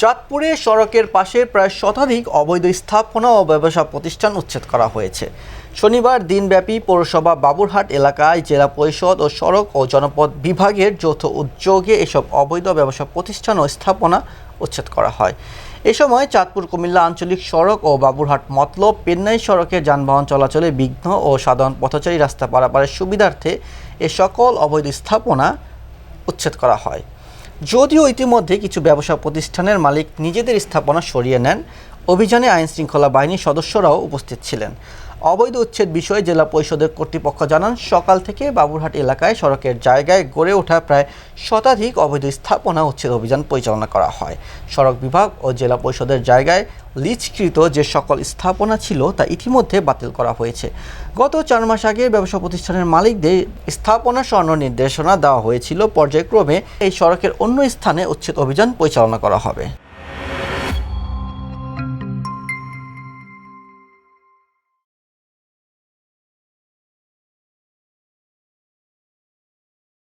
চাঁদপুরে সড়কের পাশে প্রায় শতাধিক অবৈধ স্থাপনা ও ব্যবসা প্রতিষ্ঠান উচ্ছেদ করা হয়েছে। শনিবার দিনব্যাপী পৌরসভা বাবুরহাট এলাকায় জেলা পরিষদ ও সড়ক ও জনপদ বিভাগের যৌথ উদ্যোগে এসব অবৈধ ব্যবসা প্রতিষ্ঠান ও স্থাপনা উচ্ছেদ করা হয়। এ সময় চাঁদপুর, কুমিল্লা আঞ্চলিক সড়ক ও বাবুরহাট মতলব পেন্নাই সড়কে যানবাহন চলাচলে বিঘ্ন ও সাধারণ পথচারী রাস্তা পারাপারের সুবিধার্থে এ সকল অবৈধ স্থাপনা উচ্ছেদ করা হয়। যদিও ইতিমধ্যে কিছু ব্যবসা প্রতিষ্ঠানের মালিক নিজেদের স্থাপনা সরিয়ে নেন, অভিযানে আইনশৃঙ্খলা বাহিনীর সদস্যরাও উপস্থিত ছিলেন। অবৈধ উচ্ছেদ বিষয়ে জেলা পরিষদের কর্তৃপক্ষ জানান, সকাল থেকে বাবুরহাট এলাকায় সড়কের জায়গায় গড়ে ওঠা প্রায় শতাধিক অবৈধ স্থাপনা উচ্ছেদ অভিযান পরিচালনা করা হয়। সড়ক বিভাগ ও জেলা পরিষদের জায়গায় লিজকৃত যে সকল স্থাপনা ছিল তা ইতিমধ্যে বাতিল করা হয়েছে। গত চার মাস আগে ব্যবসা প্রতিষ্ঠানের মালিকদের স্থাপনা স্বর্ণ নির্দেশনা দেওয়া হয়েছিল। পর্যায়ক্রমে এই সড়কের অন্য স্থানে উচ্ছেদ অভিযান পরিচালনা করা হবে।